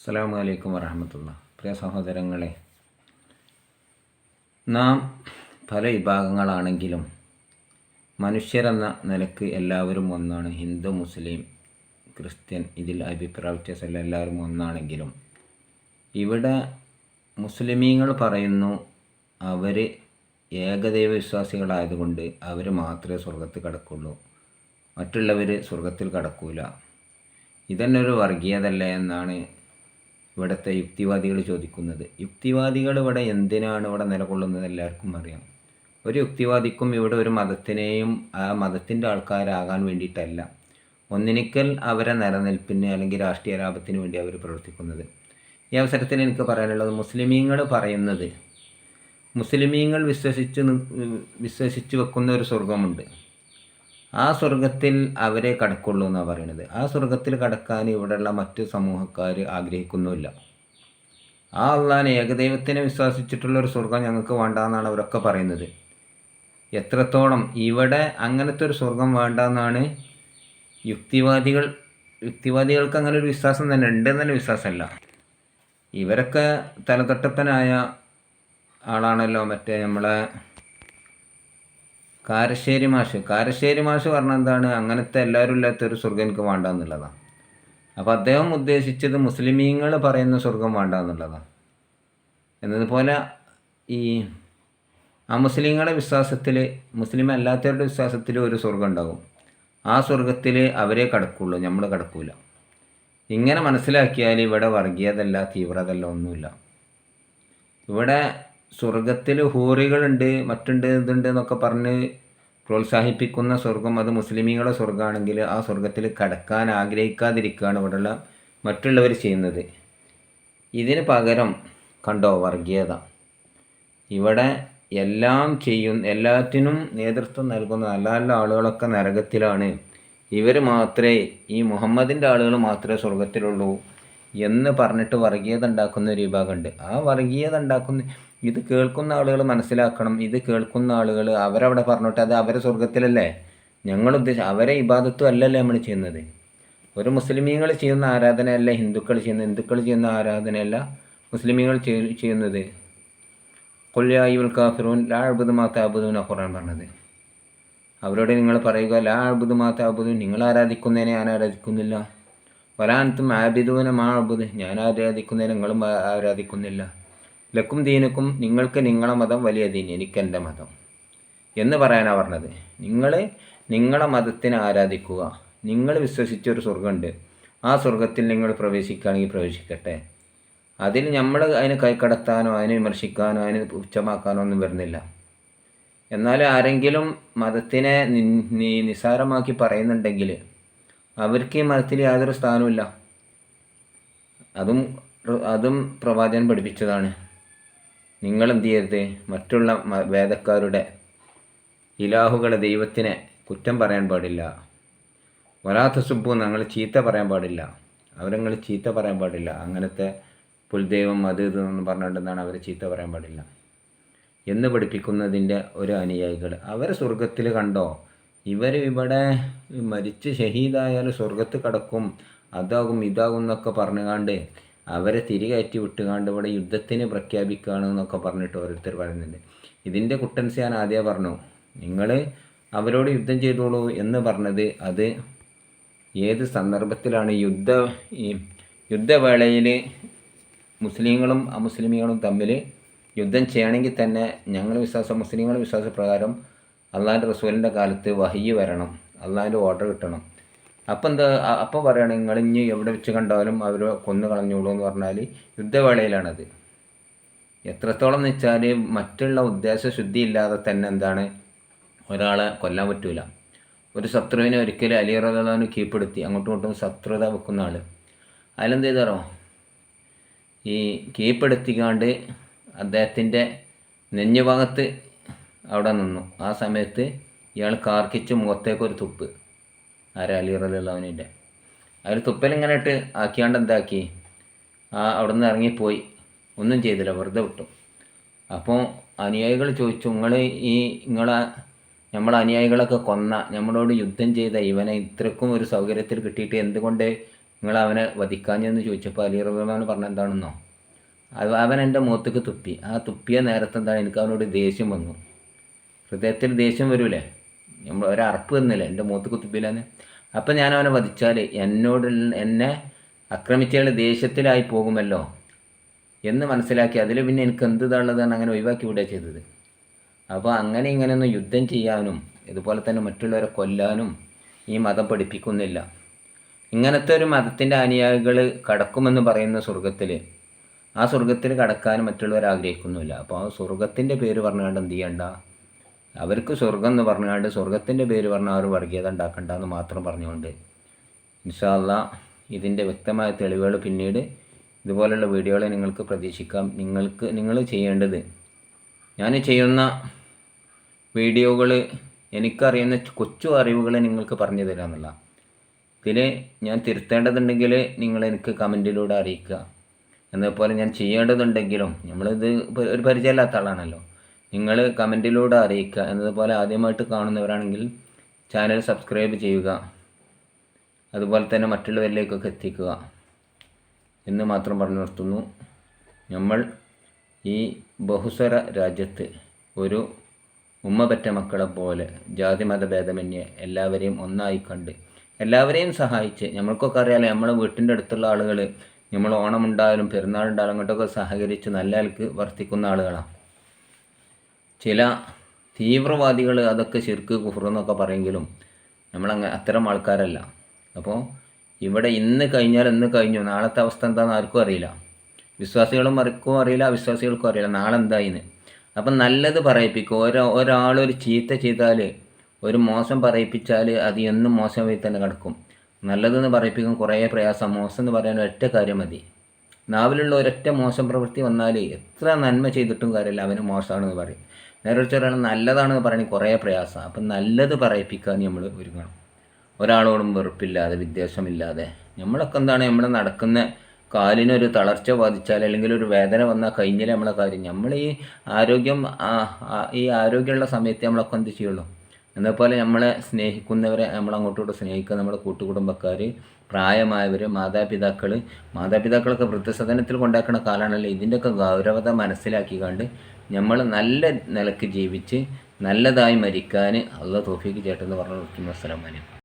അസ്സാം വലൈക്കും വരഹമത്തുള്ള പ്രിയ സഹോദരങ്ങളെ നാം പല വിഭാഗങ്ങളാണെങ്കിലും മനുഷ്യരെന്ന നിലയ്ക്ക് എല്ലാവരും ഒന്നാണ്. ഹിന്ദു മുസ്ലിം ക്രിസ്ത്യൻ ഇതിൽ അഭിപ്രായ വ്യത്യാസമല്ല എല്ലാവരും ഒന്നാണെങ്കിലും ഇവിടെ മുസ്ലിമീങ്ങൾ പറയുന്നു അവർ ഏകദൈവ വിശ്വാസികളായതുകൊണ്ട് അവർ മാത്രമേ സ്വർഗത്തിൽ കടക്കുള്ളൂ. മറ്റുള്ളവർ സ്വർഗത്തിൽ കടക്കൂല. ഇതന്നെ ഒരു വർഗീയതല്ലേ എന്നാണ് ഇവിടുത്തെ യുക്തിവാദികൾ ചോദിക്കുന്നത് യുക്തിവാദികൾ ഇവിടെ എന്തിനാണ് ഇവിടെ നിലകൊള്ളുന്നത് എല്ലാവർക്കും അറിയാം. ഒരു യുക്തിവാദിക്കും ഇവിടെ ഒരു മതത്തിനെയും ആ മതത്തിന്റെ ആൾക്കാരാകാൻ വേണ്ടിയിട്ടല്ല. ഒന്നിനിക്കൽ അവരെ നിലനിൽപ്പിന് അല്ലെങ്കിൽ രാഷ്ട്രീയ ലാഭത്തിന് വേണ്ടി അവർ പ്രവർത്തിക്കുന്നത്. ഈ അവസരത്തിൽ എനിക്ക് പറയാനുള്ളത് മുസ്ലിമീങ്ങൾ പറയുന്നത് മുസ്ലിമീങ്ങൾ വിശ്വസിച്ച് വിശ്വസിച്ച് വെക്കുന്ന ഒരു സ്വർഗമുണ്ട് ആ സ്വർഗത്തിൽ അവരെ കടക്കുള്ളൂ എന്നാണ് പറയുന്നത് ആ സ്വർഗത്തിൽ കടക്കാൻ ഇവിടെയുള്ള മറ്റു സമൂഹക്കാർ ആഗ്രഹിക്കുന്നുമില്ല. ആ അള്ളാൻ ഏകദൈവത്തിനെ വിശ്വസിച്ചിട്ടുള്ള ഒരു സ്വർഗം ഞങ്ങൾക്ക് വേണ്ട എന്നാണ് അവരൊക്കെ പറയുന്നത്. എത്രത്തോളം ഇവിടെ അങ്ങനത്തെ ഒരു സ്വർഗം വേണ്ട എന്നാണ് യുക്തിവാദികൾ യുക്തിവാദികൾക്ക് അങ്ങനെ ഒരു വിശ്വാസം തന്നെ ഉണ്ടെന്നല്ല വിശ്വാസമല്ല. ഇവരൊക്കെ തലതൊട്ടപ്പനായ ആളാണല്ലോ മറ്റേ നമ്മളെ കാരശ്ശേരി മാഷ്. കാരശ്ശേരി മാഷ് പറഞ്ഞ എന്താണ്? അങ്ങനത്തെ എല്ലാവരും ഇല്ലാത്ത ഒരു സ്വർഗം എനിക്ക് വേണ്ട എന്നുള്ളതാണ് അപ്പോൾ അദ്ദേഹം ഉദ്ദേശിച്ചത് മുസ്ലിമീങ്ങൾ പറയുന്ന സ്വർഗം വേണ്ട എന്നുള്ളതാണ് എന്നതുപോലെ ഈ ആ മുസ്ലിങ്ങളുടെ വിശ്വാസത്തിൽ മുസ്ലിം അല്ലാത്തവരുടെ വിശ്വാസത്തിൽ ഒരു സ്വർഗം ഉണ്ടാകും ആ സ്വർഗത്തിൽ അവരെ കടക്കുള്ളൂ. നമ്മൾ കടക്കൂല. ഇങ്ങനെ മനസ്സിലാക്കിയാൽ ഇവിടെ വർഗീയതല്ല തീവ്രതല്ല ഒന്നുമില്ല. ഇവിടെ സ്വർഗത്തിൽ ഹൂറികളുണ്ട് മറ്റുണ്ട് ഇതുണ്ട് എന്നൊക്കെ പറഞ്ഞ് പ്രോത്സാഹിപ്പിക്കുന്ന സ്വർഗം അത് മുസ്ലിമീങ്ങളുടെ സ്വർഗമാണെങ്കിൽ ആ സ്വർഗത്തിൽ കടക്കാൻ ആഗ്രഹിക്കാതിരിക്കുകയാണ് ഇവിടെയുള്ള മറ്റുള്ളവർ ചെയ്യുന്നത്. ഇതിന് പകരം കണ്ടോ വർഗീയത. ഇവിടെ എല്ലാം ചെയ്യും എല്ലാറ്റിനും നേതൃത്വം നൽകുന്ന നല്ല നല്ല ആളുകളൊക്കെ നരകത്തിലാണ്. ഇവർ മാത്രമേ ഈ മുഹമ്മദിന്റെ ആളുകൾ മാത്രമേ സ്വർഗത്തിലുള്ളൂ എന്ന് പറഞ്ഞിട്ട് വർഗീയത ഉണ്ടാക്കുന്ന ഒരു വിഭാഗമുണ്ട്. ആ വർഗീയത ഉണ്ടാക്കുന്ന ഇത് കേൾക്കുന്ന ആളുകൾ മനസ്സിലാക്കണം. ഇത് കേൾക്കുന്ന ആളുകൾ അവരവിടെ പറഞ്ഞിട്ട് അത് അവരെ സ്വർഗത്തിലല്ലേ ഞങ്ങൾ ഉദ്ദേശിച്ച അവരെ ഇബാദത്തും അല്ലല്ലേ നമ്മൾ ചെയ്യുന്നത്? ഒരു മുസ്ലിമീങ്ങൾ ചെയ്യുന്ന ആരാധനയല്ല ഹിന്ദുക്കൾ ചെയ്യുന്ന ഹിന്ദുക്കൾ ചെയ്യുന്ന ആരാധനയല്ല മുസ്ലിമീങ്ങൾ ചെയ്യ- ചെയ്യുന്നത്. കൊല്യായുൽ കാഫിറൂൻ ലാ അബുദ് മാ താബുദൂന ഖുറാൻ പറഞ്ഞത്. അവരോട് നിങ്ങൾ പറയുക ലാ അബുദ് മാ താബുദൂൻ നിങ്ങൾ ആരാധിക്കുന്നതിനെ ഞാൻ ആരാധിക്കുന്നില്ല. വലാനത്തും ആബിദൂന മാ അബുദ് ഞാൻ ആരാധിക്കുന്നതിനെ നിങ്ങളും ആരാധിക്കുന്നില്ല. ലക്കും ദീനക്കും നിങ്ങൾക്ക് നിങ്ങളെ മതം വലിയ ദീൻ എനിക്കെന്റെ മതം. എന്ന് പറയാനാണ് പറഞ്ഞത്. നിങ്ങൾ നിങ്ങളെ മതത്തിനെ ആരാധിക്കുക. നിങ്ങൾ വിശ്വസിച്ചൊരു സ്വർഗമുണ്ട് ആ സ്വർഗത്തിൽ നിങ്ങൾ പ്രവേശിക്കുകയാണെങ്കിൽ പ്രവേശിക്കട്ടെ. അതിൽ നമ്മൾ അതിനെ കൈക്കടത്താനോ അതിനെ വിമർശിക്കാനോ അതിനെ ഉച്ചമാക്കാനോ ഒന്നും വരുന്നില്ല. എന്നാൽ ആരെങ്കിലും മതത്തിനെ നി- നി- നിസ്സാരമാക്കി പറയുന്നുണ്ടെങ്കിൽ അവർക്ക് ഈ മതത്തിൽ യാതൊരു സ്ഥാനവുമില്ല. അതും അതും പ്രവാചകൻ പഠിപ്പിച്ചതാണ്. നിങ്ങൾ എന്ത് ചെയ്യരുത് മറ്റുള്ള വേദക്കാരുടെ ഇലാഹുകളെ ദൈവത്തിനെ കുറ്റം പറയാൻ പാടില്ല. വലാത്ത സുബു ഞങ്ങൾ ചീത്ത പറയാൻ പാടില്ല. അവരങ്ങൾ ചീത്ത പറയാൻ പാടില്ല. അങ്ങനത്തെ പുൽദൈവം അത് ഇത് എന്ന് പറഞ്ഞുകൊണ്ടെന്നാണ് അവർ ചീത്ത പറയാൻ പാടില്ല. എന്ന് പഠിപ്പിക്കുന്നതിന്റെ ഒരു അനുയായികൾ. അവരെ സ്വർഗത്തിൽ കണ്ടോ? ഇവർ ഇവിടെ മരിച്ച് ഷഹീദായാൽ സ്വർഗത്ത് കടക്കും. അതാകും ഇതാകും എന്നൊക്കെ പറഞ്ഞുകാണ്ട് അവരെ തിരികയറ്റി വിട്ടുകാണ്ട് ഇവിടെ യുദ്ധത്തിന് പ്രഖ്യാപിക്കുകയാണ് എന്നൊക്കെ പറഞ്ഞിട്ട് ഓരോരുത്തർ പറയുന്നുണ്ട്. ഇതിന്റെ കുട്ടൻസ് ഞാൻ ആദ്യം പറഞ്ഞു നിങ്ങൾ അവരോട് യുദ്ധം ചെയ്തോളൂ എന്ന് പറഞ്ഞത് അത് ഏത് സന്ദർഭത്തിലാണ്? യുദ്ധ ഈ യുദ്ധവേളയിൽ മുസ്ലിങ്ങളും അമുസ്ലിമികളും തമ്മിൽ യുദ്ധം ചെയ്യണമെങ്കിൽ തന്നെ ഞങ്ങളുടെ വിശ്വാസം മുസ്ലിങ്ങളുടെ വിശ്വാസപ്രകാരം അള്ളാഹിന്റെ റസൂലിന്റെ കാലത്ത് വഹി വരണം അള്ളാഹിന്റെ ഓർഡർ കിട്ടണം. അപ്പം എന്താ അപ്പം പറയുകയാണ് നിങ്ങൾ ഇനി എവിടെ വെച്ച് കണ്ടാലും അവർ കൊന്നു കളഞ്ഞോളൂ എന്ന് പറഞ്ഞാൽ യുദ്ധവേളയിലാണത്. എത്രത്തോളം എന്ന് വെച്ചാൽ മറ്റുള്ള ഉദ്ദേശശുദ്ധി ഇല്ലാതെ തന്നെ എന്താണ് ഒരാളെ കൊല്ലാൻ പറ്റൂല. ഒരു ശത്രുവിനെ ഒരിക്കലും അലി കീഴ്പ്പെടുത്തി അങ്ങോട്ടും ഇങ്ങോട്ടും ശത്രുത വെക്കുന്ന ആൾ അതിലെന്ത് ചെയ്താറോ ഈ കീഴ്പ്പെടുത്തിക്കാണ്ട് അദ്ദേഹത്തിന്റെ നെഞ്ഞുഭാഗത്ത് അവിടെ നിന്നു. ആ സമയത്ത് ഇയാൾ കാർക്കിച്ച് മുഖത്തേക്കൊരു തുപ്പ്. ആരാ അലി റഹ്ലാവിന്റെ അതിൽ തുപ്പലിങ്ങനെ ഇട്ട് ആക്കിയാണ്ട് എന്താക്കി? ആ അവിടെ നിന്ന് ഇറങ്ങിപ്പോയി. ഒന്നും ചെയ്തില്ല വെറുതെ വിട്ടു. അപ്പോൾ അനുയായികൾ ചോദിച്ചു നിങ്ങൾ ഈ നിങ്ങളെ നമ്മളെ അനുയായികളൊക്കെ കൊന്ന നമ്മളോട് യുദ്ധം ചെയ്ത ഇവനെ ഇത്രക്കും ഒരു സൗകര്യത്തിൽ കിട്ടിയിട്ട് എന്തുകൊണ്ട് നിങ്ങൾ അവനെ വധിക്കാഞ്ഞെന്ന് ചോദിച്ചപ്പോൾ അലി റഹ്മാൻ പറഞ്ഞ എന്താണെന്നോ? അവൻ എന്റെ മുഖത്തേക്ക് തുപ്പി. ആ തുപ്പിയ നേരത്തെ എന്താണ്? എനിക്ക് അവനോട് ദേഷ്യം വന്നു. ഹൃദയത്തിൽ ദേഷ്യം വരൂലേ? നമ്മൾ ഒരറപ്പ് തന്നില്ല എന്റെ മുഖത്തേക്ക് കുത്തിപ്പില്ലാന്ന് അപ്പം ഞാൻ അവനെ വധിച്ചാൽ എന്നോട് എന്നെ ആക്രമിച്ചയാൾ ദേഷ്യത്തിലായി പോകുമല്ലോ എന്ന് മനസ്സിലാക്കി അതിൽ പിന്നെ എനിക്ക് എന്ത് ഇതുള്ളതാണ് അങ്ങനെ ഒഴിവാക്കി വിടുക ചെയ്തത്. അപ്പോൾ അങ്ങനെ ഇങ്ങനെയൊന്നും യുദ്ധം ചെയ്യാനും ഇതുപോലെ തന്നെ മറ്റുള്ളവരെ കൊല്ലാനും ഈ മതം പഠിപ്പിക്കുന്നില്ല. ഇങ്ങനത്തെ ഒരു മതത്തിന്റെ അനുയായികൾ കടക്കുമെന്ന് പറയുന്ന സ്വർഗത്തിൽ ആ സ്വർഗത്തിൽ കടക്കാൻ മറ്റുള്ളവർ ആഗ്രഹിക്കുന്നുമില്ല. അപ്പോൾ ആ സ്വർഗത്തിന്റെ പേര് പറഞ്ഞുകൊണ്ട് എന്ത് ചെയ്യണ്ട? അവർക്ക് സ്വർഗം എന്ന് പറഞ്ഞുകൊണ്ട് സ്വർഗത്തിന്റെ പേര് പറഞ്ഞാൽ അവർ വർഗീയത ഉണ്ടാക്കണ്ട എന്ന് മാത്രം പറഞ്ഞുകൊണ്ട് ഇൻഷാല്ല ഇതിന്റെ വ്യക്തമായ തെളിവുകൾ പിന്നീട് ഇതുപോലുള്ള വീഡിയോകളെ നിങ്ങൾക്ക് പ്രതീക്ഷിക്കാം. നിങ്ങൾക്ക് നിങ്ങൾ ചെയ്യേണ്ടത് ഞാൻ ചെയ്യുന്ന വീഡിയോകൾ എനിക്കറിയുന്ന കൊച്ചു അറിവുകൾ നിങ്ങൾക്ക് പറഞ്ഞു തരാമെന്നുള്ള ഇതിൽ ഞാൻ തിരുത്തേണ്ടതുണ്ടെങ്കിൽ നിങ്ങൾ എനിക്ക് കമന്റിലൂടെ അറിയിക്കുക. എന്നതുപോലെ ഞാൻ ചെയ്യേണ്ടതുണ്ടെങ്കിലും നമ്മളിത് ഒരു പരിചയമില്ലാത്ത ആളാണല്ലോ. നിങ്ങൾ കമന്റിലൂടെ അറിയിക്കുക. എന്നതുപോലെ ആദ്യമായിട്ട് കാണുന്നവരാണെങ്കിൽ ചാനൽ സബ്സ്ക്രൈബ് ചെയ്യുക. അതുപോലെ തന്നെ മറ്റുള്ളവരിലേക്കൊക്കെ എത്തിക്കുക. എന്ന് മാത്രം പറഞ്ഞു നിർത്തുന്നു. നമ്മൾ ഈ ബഹുസ്വര രാജ്യത്ത് ഒരു ഉമ്മ പെറ്റ മക്കളെ പോലെ ജാതി മതഭേദമന്യേ എല്ലാവരെയും ഒന്നായി കണ്ട് എല്ലാവരെയും സഹായിച്ച് നമ്മൾക്കൊക്കെ അറിയാലോ നമ്മളെ വീട്ടിന്റെ അടുത്തുള്ള ആളുകൾ നമ്മൾ ഓണമുണ്ടായാലും പെരുന്നാളുണ്ടായാലും അങ്ങോട്ടൊക്കെ സഹകരിച്ച് നല്ല ആൾക്ക് വർത്തിക്കുന്ന ആളുകളാണ്. ചില തീവ്രവാദികൾ അതൊക്കെ ശിർക്ക് കുഫർ എന്നൊക്കെ പറയെങ്കിലും നമ്മളങ്ങ് അത്തരം ആൾക്കാരല്ല. അപ്പോൾ ഇവിടെ ഇന്ന് കഴിഞ്ഞാൽ ഇന്ന് കഴിഞ്ഞു. നാളത്തെ അവസ്ഥ എന്താണെന്ന് ആർക്കും അറിയില്ല. വിശ്വാസികളും ആർക്കും അറിയില്ല അവിശ്വാസികൾക്കും അറിയില്ല. നാളെ എന്തായിന്ന്. അപ്പം നല്ലത് പറയിപ്പിക്കും. ഓരോ ഒരാളൊരു ചീത്ത ചെയ്താൽ ഒരു മോശം പറയിപ്പിച്ചാൽ അത് എന്നും മോശമായി തന്നെ കിടക്കും നല്ലതെന്ന് പറയിപ്പിക്കും കുറേ പ്രയാസം. മോശം എന്ന് പറയാൻ ഒറ്റ കാര്യം മതി. നാവിലുള്ള ഒരൊറ്റ മോശം പ്രവൃത്തി വന്നാൽ എത്ര നന്മ ചെയ്തിട്ടും കാര്യമില്ല. അവന് മോശമാണെന്ന് പറയും. നേരെ ഒരാൾ നല്ലതാണെന്ന് പറയണമെങ്കിൽ കുറേ പ്രയാസമാണ്. അപ്പം നല്ലത് പറയിപ്പിക്കാൻ നമ്മൾ ഒരുങ്ങണം. ഒരാളോടും വെറുപ്പില്ലാതെ വിദ്വേഷമില്ലാതെ. നമ്മളൊക്കെ എന്താണ് നമ്മൾ നടക്കുന്ന കാലിനൊരു തളർച്ച ബാധിച്ചാൽ അല്ലെങ്കിൽ ഒരു വേദന വന്നാൽ കഴിഞ്ഞാൽ നമ്മളെ കാര്യം. നമ്മൾ ഈ ആരോഗ്യം ഈ ആരോഗ്യമുള്ള സമയത്ത് നമ്മളൊക്കെ എന്ത് ചെയ്യുള്ളൂ? എന്നപോലെ നമ്മളെ സ്നേഹിക്കുന്നവരെ നമ്മൾ അങ്ങോട്ടോട്ട് സ്നേഹിക്കുക. നമ്മുടെ കൂട്ടുകുടുംബക്കാർ പ്രായമായവർ മാതാപിതാക്കൾ മാതാപിതാക്കളൊക്കെ വൃദ്ധസദനത്തിൽ കൊണ്ടാക്കുന്ന കാലമാണല്ലോ. ഇതിന്റെയൊക്കെ ഗൗരവത മനസ്സിലാക്കിക്കാണ്ട് നമ്മൾ നല്ല നിലയ്ക്ക് ജീവിച്ച് നല്ലതായി മരിക്കാൻ അള്ള തോഫിക്ക് ചേട്ടെന്ന് പറഞ്ഞു നിർത്തുന്നു അസ്സലാമലൈക്കും